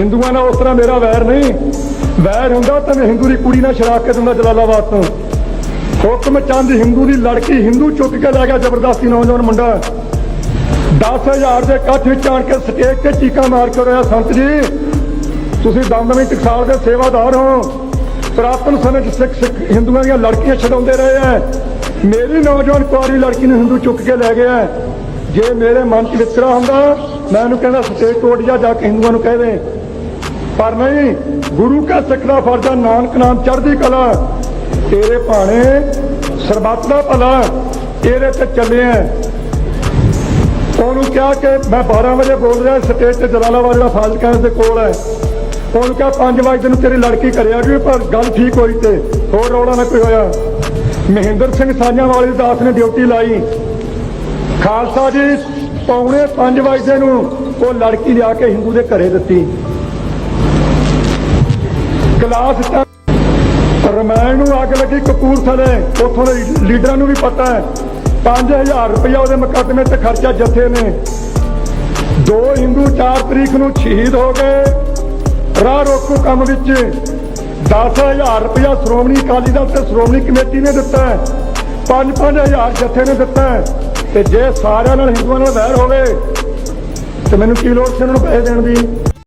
ਹਿੰਦੂਆਂ ਨਾਲ ਉਸ ਤਰ੍ਹਾਂ ਮੇਰਾ ਵੈਰ ਨਹੀਂ। ਵੈਰ ਹੁੰਦਾ ਤਾਂ ਮੈਂ ਹਿੰਦੂ ਦੀ ਕੁੜੀ ਨਾਲ ਸ਼ਰਾਕ ਕੇ ਦਿੰਦਾ ਜਲਾਲਾਬਾਦ ਤੋਂ। ਹੁਕਮ ਚੰਦ ਹਿੰਦੂ ਦੀ ਲੜਕੀ ਹਿੰਦੂ ਚੁੱਕ ਕੇ ਲੈ ਗਿਆ ਜ਼ਬਰਦਸਤੀ ਨੌਜਵਾਨ ਮੁੰਡਾ। 10000 ਦੇ ਇਕੱਠ ਵਿੱਚ ਆਣ ਕੇ ਸਟੇਜ ਤੇ ਚੀਕਾਂ ਮਾਰ ਕੇ ਰਿਹਾ ਸੰਤ ਜੀ, ਤੁਸੀਂ ਦਮਦਮੀ ਟਕਸਾਲ ਦੇ ਸੇਵਾਦਾਰ ਹੋ। ਪ੍ਰਾਤਨ ਸਮੇਂ 'ਚ ਸਿੱਖ ਸਿੱਖ ਹਿੰਦੂਆਂ ਦੀਆਂ ਲੜਕੀਆਂ ਛਡਾਉਂਦੇ ਰਹੇ ਐ। ਮੇਰੀ ਨੌਜਵਾਨ ਕੁਆਰੀ ਲੜਕੀ ਨੂੰ ਹਿੰਦੂ ਚੁੱਕ ਕੇ ਲੈ ਗਿਆ ਜੇ ਮੇਰੇ ਮਨ 'ਚ ਵਿਤਕਰਾ ਹੁੰਦਾ, ਮੈਂ ਉਹਨੂੰ ਕਹਿੰਦਾ ਸਟੇਜ ਕੋਟ ਜਾ ਜਾ ਕੇ ਹਿੰਦੂਆਂ ਨੂੰ ਕਹਿ ਦੇ। ਪਰ ਨਹੀਂ, ਗੁਰੂ ਕਾ ਸਿੱਖ ਦਾ ਫਰਜ਼ ਨਾਨਕ ਨਾਮ ਚੜ੍ਹਦੀ ਕਲਾ। ਤੇਰੇ ਭਾਣੇ ਸਰਬੱਤ ਦਾ ਭਲਾ, ਤੇਰੇ ਤੇ ਚੱਲੇ ਆ। ਉਹਨੂੰ ਕਿਹਾ ਕਿ ਮੈਂ 12 ਵਜੇ ਬੋਲ ਰਿਹਾ, ਸਟੇਜ ਤੇ ਜਲਾਲਾਬਾਦ ਜਿਹੜਾ ਫਾਜ਼ਿਲਕਾ ਦੇ ਕੋਲ ਹੈ। ਉਹਨੂੰ ਕਿਹਾ 5 ਵਜੇ ਨੂੰ ਤੇਰੀ ਲੜਕੀ ਕਰਿਆ ਜੀ ਪਰ ਗੱਲ ਠੀਕ ਹੋਈ ਤੇ ਹੋਰ ਰੌਲਾ ਨਾ ਕੋਈ ਹੋਇਆ। ਮਹਿੰਦਰ ਸਿੰਘ ਸਾਂਝਾ ਵਾਲੀ ਦਾਸ ਨੇ ਡਿਊਟੀ ਲਾਈ। ਖਾਲਸਾ ਜੀ, ਪੌਣੇ 5 ਵਜੇ ਨੂੰ ਉਹ ਲੜਕੀ ਲਿਆ ਕੇ ਹਿੰਦੂ ਦੇ ਘਰੇ ਦਿੱਤੀ। ਕਲਾਸ ਰਮਾਇਣ ਨੂੰ ਅੱਗ ਲੱਗੀ ਕਪੂਰਥਲੇ। ਉੱਥੋਂ ਦੇ ਲੀਡਰਾਂ ਨੂੰ ਵੀ ਪਤਾ ਹੈ। 5000 ਰੁਪਇਆ ਉਹਦੇ ਮੁਕੱਦਮੇ ਤੇ ਖਰਚਾ ਜੱਥੇ ਨੇ। ਦੋ ਹਿੰਦੂ 4 ਤਰੀਕ ਨੂੰ ਸ਼ਹੀਦ ਹੋ ਗਏ। ਰਾਹ ਰੋਕੂ ਕੰਮ ਵਿੱਚ। 10000 ਰੁਪਇਆ ਸ਼੍ਰੋਮਣੀ ਅਕਾਲੀ ਦਲ ਤੇ ਸ਼੍ਰੋਮਣੀ ਕਮੇਟੀ ਨੇ ਦਿੱਤਾ ਹੈ। 5-5000 ਜੱਥੇ ਨੇ ਦਿੱਤਾ ਹੈ। ਤੇ ਜੇ ਸਾਰਿਆਂ ਨਾਲ ਹਿੰਦੂਆਂ ਨਾਲ ਵੈਰ ਹੋਵੇ, ਤੇ ਮੈਨੂੰ ਕੀ ਲੋੜ ਸੀ ਉਹਨਾਂ ਨੂੰ ਪੈਸੇ ਦੇਣ ਦੀ?